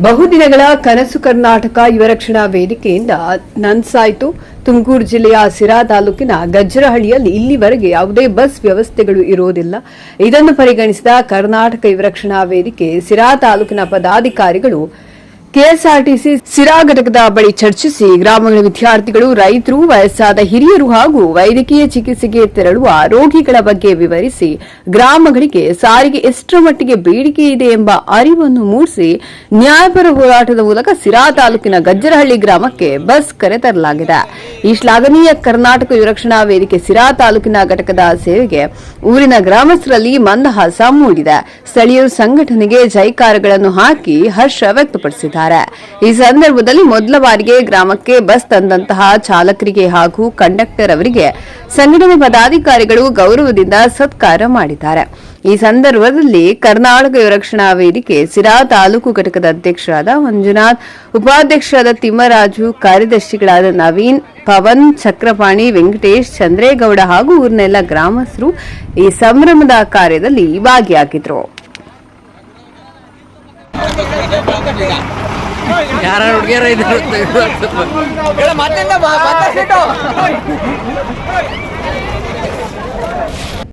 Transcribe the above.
ಬಹುದಿನಗಳ ಕನಸು ಕರ್ನಾಟಕ ಯುವರಕ್ಷಣಾ ವೇದಿಕೆಯಿಂದ ನನ್ಸಾಯ್ತು. ತುಮಕೂರು ಜಿಲ್ಲೆಯ ಸಿರಾ ತಾಲೂಕಿನ ಗಜ್ಜರಹಳ್ಳಿಯಲ್ಲಿ ಇಲ್ಲಿವರೆಗೆ ಯಾವುದೇ ಬಸ್ ವ್ಯವಸ್ಥೆಗಳು ಇರುವುದಿಲ್ಲ. ಇದನ್ನು ಪರಿಗಣಿಸಿದ ಕರ್ನಾಟಕ ಯುವರಕ್ಷಣಾ ವೇದಿಕೆ ಸಿರಾ ತಾಲೂಕಿನ ಪದಾಧಿಕಾರಿಗಳು ಕೆಎಸ್ಆರ್ಟಿಸಿ ಸಿರಾ ಘಟಕದ ಬಳಿ ಚರ್ಚಿಸಿ ಗ್ರಾಮಗಳ ವಿದ್ಯಾರ್ಥಿಗಳು, ರೈತರು, ವಯಸ್ಸಾದ ಹಿರಿಯರು ಹಾಗೂ ವೈದ್ಯಕೀಯ ಚಿಕಿತ್ಸೆಗೆ ತೆರಳುವ ರೋಗಿಗಳ ಬಗ್ಗೆ ವಿವರಿಸಿ ಗ್ರಾಮಗಳಿಗೆ ಸಾರಿಗೆ ಎಷ್ಟರ ಮಟ್ಟಿಗೆ ಬೇಡಿಕೆ ಇದೆ ಎಂಬ ಅರಿವನ್ನು ಮೂಡಿಸಿ ನ್ಯಾಯಪರ ಹೋರಾಟದ ಮೂಲಕ ಸಿರಾ ತಾಲೂಕಿನ ಗಜ್ಜರಹಳ್ಳಿ ಗ್ರಾಮಕ್ಕೆ ಬಸ್ ಕರೆತರಲಾಗಿದೆ ಈ ಶ್ಲಾಘನೀಯ ಕರ್ನಾಟಕ ಯುವರಕ್ಷಣಾ ವೇದಿಕೆ ಸಿರಾ ತಾಲೂಕಿನ ಘಟಕದ ಸೇವೆಗೆ ಊರಿನ ಗ್ರಾಮಸ್ಥರಲ್ಲಿ ಮಂದಹಾಸ ಮೂಡಿದೆ. ಸ್ಥಳೀಯರು ಸಂಘಟನೆಗೆ ಜೈಕಾರಗಳನ್ನು ಹಾಕಿ ಹರ್ಷ ವ್ಯಕ್ತಪಡಿಸಿದ್ದಾರೆ. ಈ ಸಂದರ್ಭದಲ್ಲಿ ಮೊದಲ ಬಾರಿಗೆ ಗ್ರಾಮಕ್ಕೆ ಬಸ್ ತಂದಂತಹ ಚಾಲಕರಿಗೆ ಹಾಗೂ ಕಂಡಕ್ಟರ್ ಅವರಿಗೆ ಸಂಘಟನೆ ಪದಾಧಿಕಾರಿಗಳು ಗೌರವದಿಂದ ಸತ್ಕಾರ ಮಾಡಿದ್ದಾರೆ. ಈ ಸಂದರ್ಭದಲ್ಲಿ ಕರ್ನಾಟಕ ರಕ್ಷಣಾ ವೇದಿಕೆ ಸಿರಾ ತಾಲೂಕು ಘಟಕದ ಅಧ್ಯಕ್ಷರಾದ ಮಂಜುನಾಥ್ ಉಪಾಧ್ಯಕ್ಷರಾದ ತಿಮ್ಮರಾಜು ಕಾರ್ಯದರ್ಶಿಗಳಾದ ನವೀನ್ ಪವನ್ ಚಕ್ರಪಾಣಿ ವೆಂಕಟೇಶ್ ಚಂದ್ರೇಗೌಡ ಹಾಗೂ ಊರಿನೆಲ್ಲ ಗ್ರಾಮಸ್ಥರು ಈ ಸಂಭ್ರಮದ ಕಾರ್ಯದಲ್ಲಿ ಭಾಗಿಯಾಗಿದ್ರು. ಯಾರ ಹುಡುಗಿಯರ